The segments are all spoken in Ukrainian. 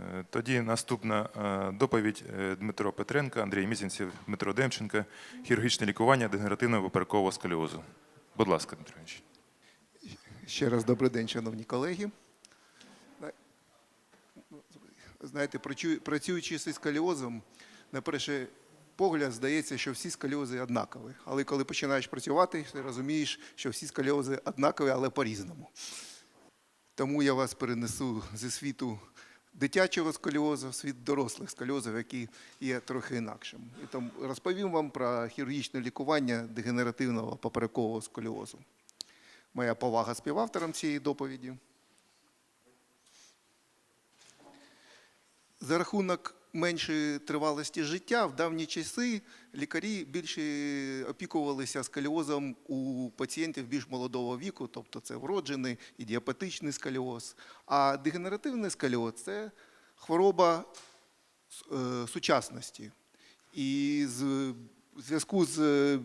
Е, Тоді наступна е, доповідь е, Дмитро Петренко, Андрій Мізінцев, Дмитро Демченко. Хірургічне лікування дегенеративного поперекового сколіозу. Будь ласка, Дмитро Іванович. Ще раз добрий день, шановні колеги. Знаєте, працюючи зі сколіозом, на перший погляд здається, що всі сколіози однакові. Але коли починаєш працювати, ти розумієш, що всі сколіози однакові, але по-різному. Тому я вас перенесу зі світу дитячого сколіозу світ дорослих сколіозів, які є трохи інакшим. І тому розповім вам про хірургічне лікування дегенеративного поперекового сколіозу. Моя повага співавторам цієї доповіді. За рахунок меншої тривалості життя в давні часи лікарі більше опікувалися сколіозом у пацієнтів більш молодого віку, тобто це вроджений і діабетичний сколіоз. А дегенеративний сколіоз це хвороба е, сучасності. І в зв'язку з е,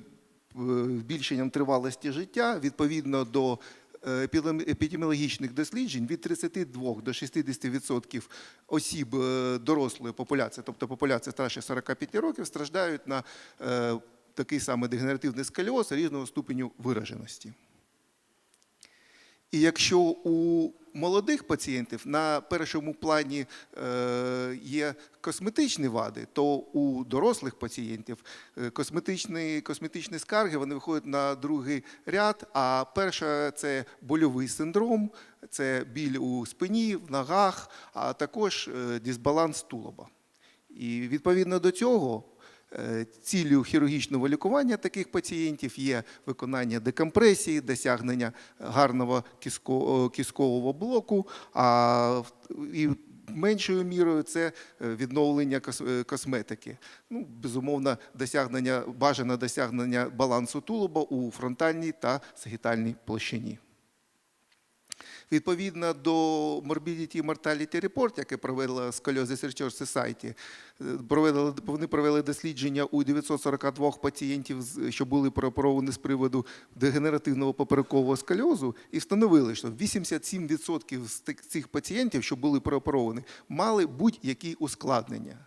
збільшенням тривалості життя, відповідно до епідеміологічних досліджень, від 32 до 60% осіб е, дорослої популяції, тобто популяція старше 45 років, страждають на е, такий самий дегенеративний сколіоз різного ступеню вираженості. І якщо у молодих пацієнтів на першому плані е, є косметичні вади, то у дорослих пацієнтів е, косметичні, косметичні скарги вони виходять на другий ряд. А перша це больовий синдром, це біль у спині, в ногах, а також е, дисбаланс тулуба. І відповідно до цього ціллю хірургічного лікування таких пацієнтів є виконання декомпресії, досягнення гарного е, блоку, а і меншою мірою це е, відновлення е, косметики. Ну, безумовно, досягнення бажане досягнення балансу тулуба у фронтальній та сагітальній площині. Відповідно до Morbidity Mortality Report, яке провела Scoliosis Research Society, е, провели, вони провели дослідження у 942 пацієнтів, що були прооперовані з приводу дегенеративного поперекового сколіозу, і встановили, що 87% з цих пацієнтів, що були прооперовані, мали будь-які ускладнення.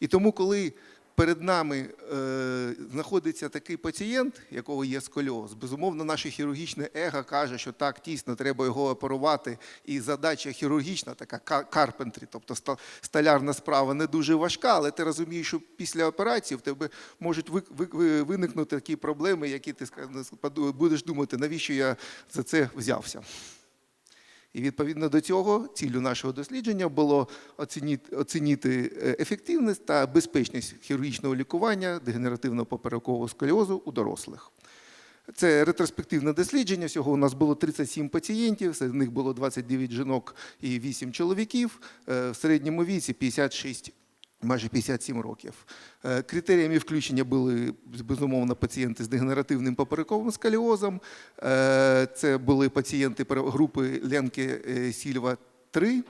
І тому, коли перед нами е, знаходиться такий пацієнт, якого є сколіоз, безумовно, наше хірургічне его каже, що так тісно треба його оперувати. І задача хірургічна, така ка- карпентрі, тобто столярна справа не дуже важка, але ти розумієш, що після операції в тебе можуть ви- ви- ви- виникнути такі проблеми, які ти будеш думати, навіщо я за це взявся. І відповідно до цього ціллю нашого дослідження було оцініти, е, ефективність та безпечність хірургічного лікування дегенеративного поперекового сколіозу у дорослих. Це ретроспективне дослідження. Всього у нас було 37 пацієнтів, серед них було 29 жінок і 8 чоловіків. Е, В середньому віці 56 майже 57 років. Е, Критеріями включення були безумовно пацієнти з дегенеративним поперековим сколіозом. Е, Це були пацієнти групи Ленки е, Сільва 3.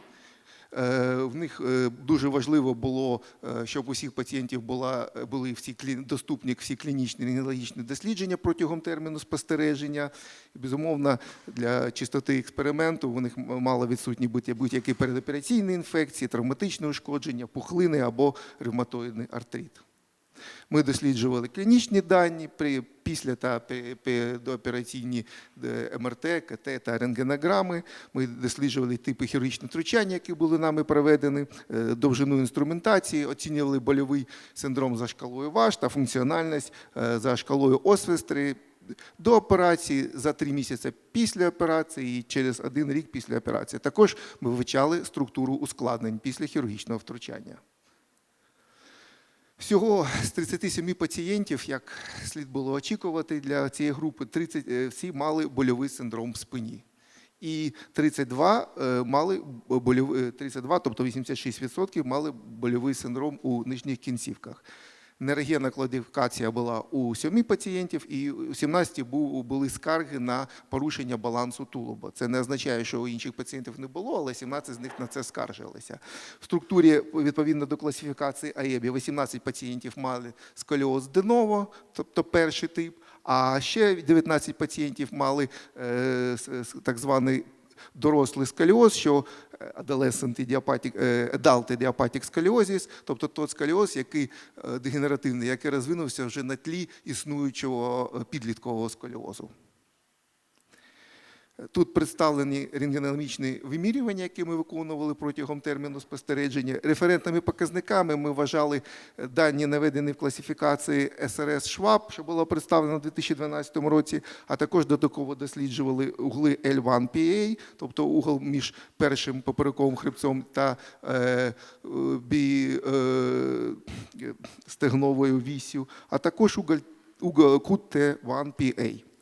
Е, В них е, дуже важливо було, е, щоб усіх пацієнтів була, були всі доступні всі клінічні рентгенологічні дослідження протягом терміну спостереження. Безумовно, для чистоти експерименту у них мало відсутні будь-які передопераційні інфекції, травматичне ушкодження, пухлини або ревматоїдний артрит. Ми досліджували клінічні дані після та пе- пе- доопераційні МРТ, КТ та рентгенограми. Ми досліджували типи хірургічних втручання, які були нами проведені, е, довжину інструментації, оцінювали больовий синдром за шкалою ВАШ та функціональність е, за шкалою Освестри до операції за три місяці після операції і через один рік після операції. Також ми вивчали структуру ускладнень після хірургічного втручання. Всього з 37 пацієнтів, як слід було очікувати для цієї групи, 30, е, всі мали больовий синдром в спині. І 32 е, мали больовий, 32, тобто 86% мали больовий синдром у нижніх кінцівках. Нейрогенна кладифікація була у 7 пацієнтів, і у 17 бу- були скарги на порушення балансу тулуба. Це не означає, що у інших пацієнтів не було, але 17 з них на це скаржилися. В структурі, відповідно до класифікації АЕБІ, 18 пацієнтів мали сколіоз деново, тобто перший тип, а ще 19 пацієнтів мали е, так званий дорослий сколіоз, що adolescent idiopathic, adult idiopathic scoliosis, тобто той сколіоз, який е, дегенеративний, який розвинувся вже на тлі існуючого е, підліткового сколіозу. Тут представлені рентгенологічні вимірювання, які ми виконували протягом терміну спостереження. Референтними показниками ми вважали дані, наведені в класифікації СРС Шваб, що було представлено у 2012 році, а також додатково досліджували угли L1PA, тобто угол між першим поперековим хребцом та е, е, бі, е, стегновою вісю, а також уголь, угол кут T1PA.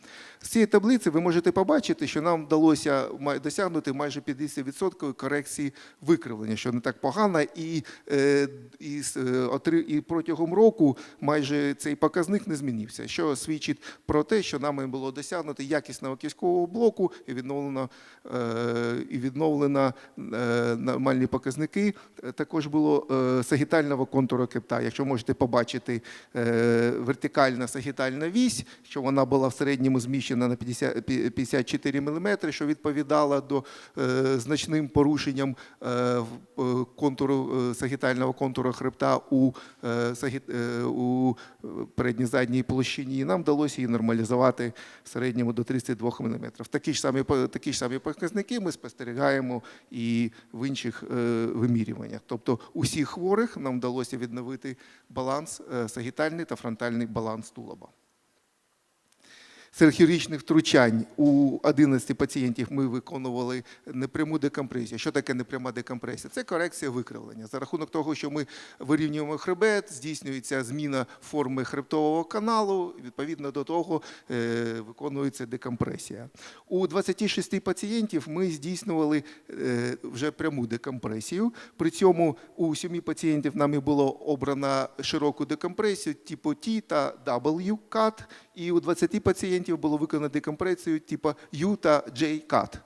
З цієї таблиці ви можете побачити, що нам вдалося досягнути майже 50% корекції викривлення, що не так погано, і, е, і, е, і протягом року майже цей показник не змінився, що свідчить про те, що нами було досягнуто якісного кісткового блоку і відновлено, е, і відновлено нормальні показники. Також було сагітального контуру кипта. Якщо можете побачити вертикальна сагітальна вісь, що вона була в середньому зміщена на 50, пі- 54 мм, що відповідала до е, значним порушенням е, е, контуру сагітального контуру хребта у, у передній задній площині. І нам вдалося її нормалізувати в середньому до 32 мм. Такі ж самі такі ж самі показники ми спостерігаємо і в інших вимірюваннях. Тобто усіх хворих нам вдалося відновити баланс, сагітальний та фронтальний баланс тулуба. Серед хірургічних втручань у 11 пацієнтів ми виконували непряму декомпресію. Що таке непряма декомпресія? Це корекція викривлення. За рахунок того, що ми вирівнюємо хребет, здійснюється зміна форми хребтового каналу. Відповідно до того е, виконується декомпресія. У 26 пацієнтів ми здійснювали е, вже пряму декомпресію. При цьому у 7 пацієнтів нами було обрано широку декомпресію типу T та W cut, і у 20 пацієнтів було виконано декомпресію типу U та J-CAT.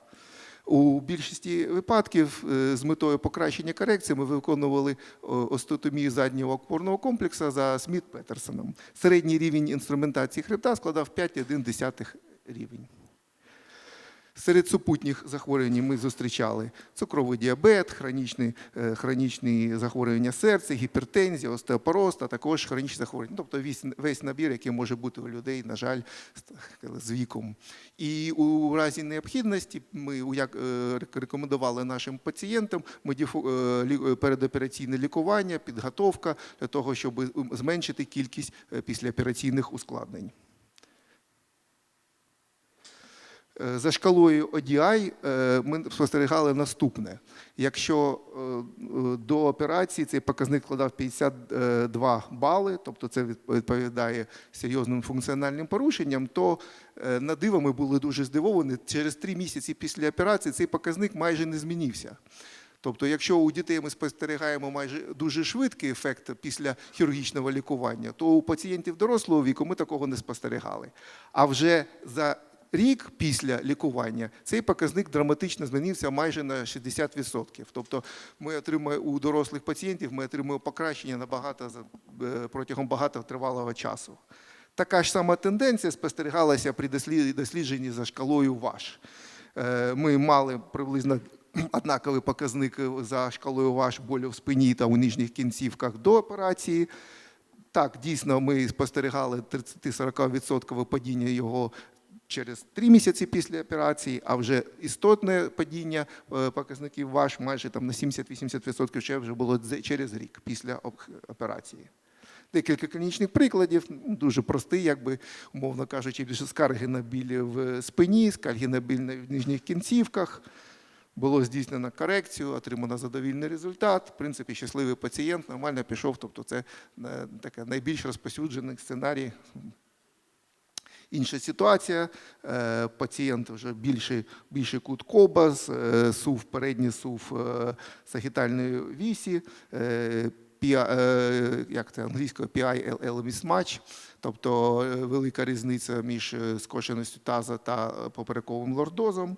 У більшості випадків е, з метою покращення корекції ми виконували остеотомію заднього опорного комплексу за Сміт Петерсоном. Середній рівень інструментації хребта складав 5,1 рівень. Серед супутніх захворювань ми зустрічали цукровий діабет, хронічні, е, хронічні захворювання серця, гіпертензія, остеопороз, а також хронічні захворювання. Тобто весь, весь набір, який може бути у людей, на жаль, з- віком. І у разі необхідності ми як, е, рекомендували нашим пацієнтам е, передопераційне лікування, підготовка для того, щоб зменшити кількість післяопераційних ускладнень. Е, За шкалою ODI е, ми спостерігали наступне. Якщо е, е, до операції цей показник складав 52 бали, тобто це відповідає серйозним функціональним порушенням, то е, на диво ми були дуже здивовані. Через три місяці після операції цей показник майже не змінився. Тобто, якщо у дітей ми спостерігаємо майже дуже швидкий ефект після хірургічного лікування, то у пацієнтів дорослого віку ми такого не спостерігали. А вже за рік після лікування цей показник драматично змінився майже на 60%. Тобто ми отримуємо у дорослих пацієнтів ми отримуємо покращення набагато е, протягом багатотривалого часу. Така ж сама тенденція спостерігалася при дослідженні за шкалою ВАШ. Е, Ми мали приблизно однаковий показник за шкалою ВАШ болю в спині та у нижніх кінцівках до операції. Так, дійсно, ми спостерігали 30-40% падіння його через три місяці після операції, а вже істотне падіння е, показників ВАШ майже там на 70-80% ще вже було через рік після операції. Декілька клінічних прикладів, дуже простий, якби, умовно кажучи, більше скарги на біль в спині, скарги на біль на нижніх кінцівках. Було здійснено корекцію, отримано задовільний результат. В принципі, щасливий пацієнт нормально пішов. Тобто, це е, таке найбільш розповсюджений сценарій. Інша ситуація. е, Пацієнт вже більший, більший кут коба, е, сув, передній сув е, сагітальної вісі, як це англійською PI-LL mismatch, тобто велика різниця між скошеністю таза та поперековим лордозом.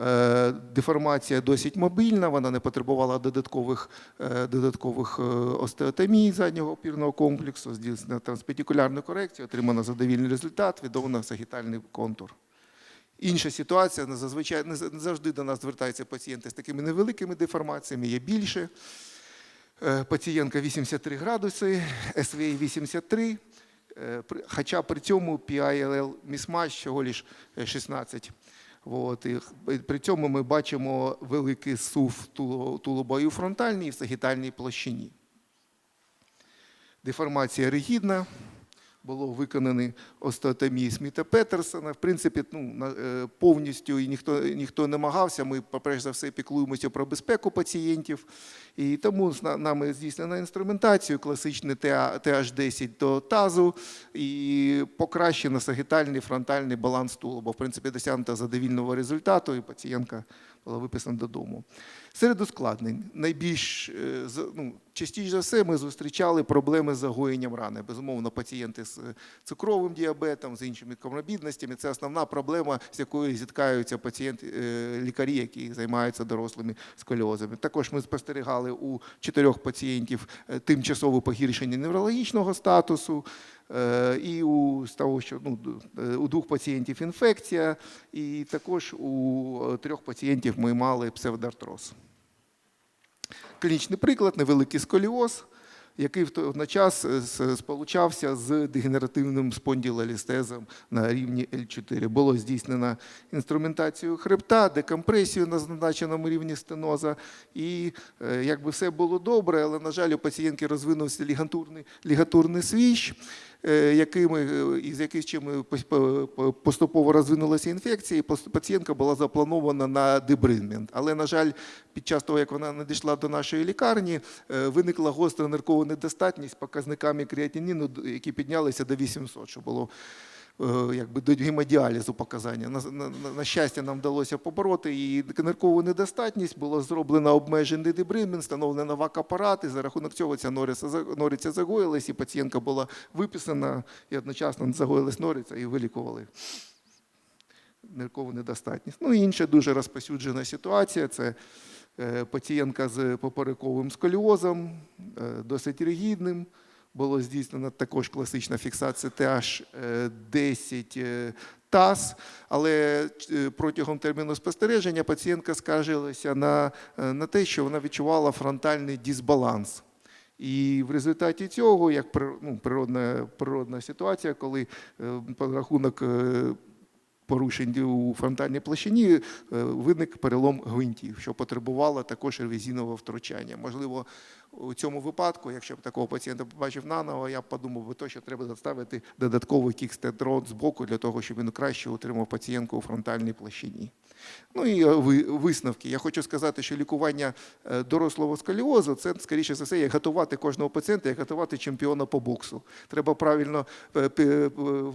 Е, Деформація досить мобільна, вона не потребувала додаткових, е, додаткових е, остеотомій заднього опірного комплексу, здійснена транспетикулярну корекцію, отримано задовільний результат, відомано сагітальний контур. Інша ситуація, зазвичай не завжди до нас звертаються пацієнти з такими невеликими деформаціями, є більше. Пацієнтка 83 градуси, СВІ 83, е, хоча при цьому PILL місмач всього лиш е, 16. От, і при цьому ми бачимо великий сув тулубою фронтальній і в сагітальній площині. Деформація ригідна, було виконані остеотомії Сміта Петерсона. В принципі, ну, е, повністю і ніхто, ніхто не намагався. Ми, перш за все, піклуємося про безпеку пацієнтів. І тому нами здійснено інструментацію, класичний TH10 до тазу і покращено сагітальний фронтальний баланс тулуба. В принципі, досягнуто задовільного результату, і пацієнтка була виписана додому. Серед ускладнень найбільш е, ну, частіше за все ми зустрічали проблеми з загоєнням рани. Безумовно, пацієнти з е, цукровим діабетом, з іншими коморбідностями. Це основна проблема, з якою зіткаються пацієнти, е, лікарі, які займаються дорослими сколіозами. Також ми спостерігали у чотирьох пацієнтів е, тимчасове погіршення неврологічного статусу. І у того, що ну, у двох пацієнтів інфекція, і також у трьох пацієнтів ми мали псевдоартроз. Клінічний приклад невеликий сколіоз, який в той час е, сполучався з дегенеративним спонділолістезом на рівні L4. Було здійснено інструментацію хребта, декомпресію на зазначеному рівні стеноза. І е, якби все було добре, але, на жаль, у пацієнтки розвинувся лігатурний, лігатурний свіщ, якими, і із яких чим е, пос- по- по- поступово розвинулася інфекція, і пацієнтка була запланована на дебринмент. Але, на жаль, під час того, як вона надійшла до нашої лікарні, е, виникла гостра ниркова недостатність з показниками креатиніну, які піднялися до 800, що було е, якби до гемодіалізу показання. На, на, на- щастя, нам вдалося побороти і ниркову недостатність. Було зроблено обмежений дебринмент, встановлено вак-апарат, і за рахунок цього ця нориця, нориця загоїлась, і пацієнтка була виписана, і одночасно загоїлась нориця, і вилікували ниркову недостатність. Ну і інша дуже розпосюджена ситуація це е, пацієнтка з поперековим сколіозом, е, досить ригідним. Було здійснено також класична фіксація TH10 е, ТАС, але е, протягом терміну спостереження пацієнтка скаржилася на, е, на те, що вона відчувала фронтальний дисбаланс. І в результаті цього, як ну, природна, природна ситуація, коли е, по рахунок е, порушень у фронтальній площині е, виник перелом гвинтів, що потребувало також ревізійного втручання. Можливо, у цьому випадку, якщо б такого пацієнта побачив наново, я б подумав би, то, що треба заставити додатковий кікстедрон з боку для того, щоб він краще утримав пацієнтку у фронтальній площині. Ну і е, висновки. Я хочу сказати, що лікування е, дорослого сколіозу це, скоріше за все, як готувати кожного пацієнта, як готувати чемпіона по боксу. Треба правильно е,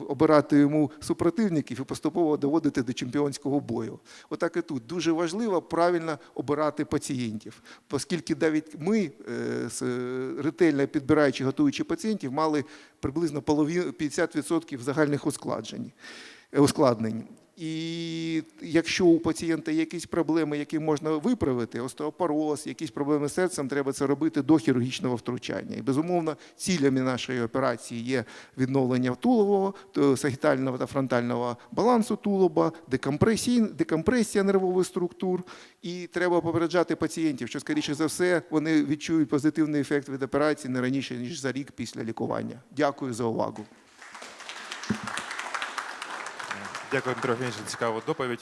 обирати йому супротивників і поступово доводити до чемпіонського бою. Отак і тут дуже важливо правильно обирати пацієнтів, оскільки навіть ми, ретельно підбираючи, готуючи пацієнтів, мали приблизно половину 50% загальних ускладжень ускладнень. І якщо у пацієнта якісь проблеми, які можна виправити, остеопороз, якісь проблеми з серцем, треба це робити до хірургічного втручання. І безумовно, цілями нашої операції є відновлення тулового, сагітального та фронтального балансу тулуба, декомпресія нервових структур. І треба попереджати пацієнтів, що скоріше за все вони відчують позитивний ефект від операції не раніше ніж за рік після лікування. Дякую за увагу. Дякую, Дмитро Євгенович, за цікаву доповідь.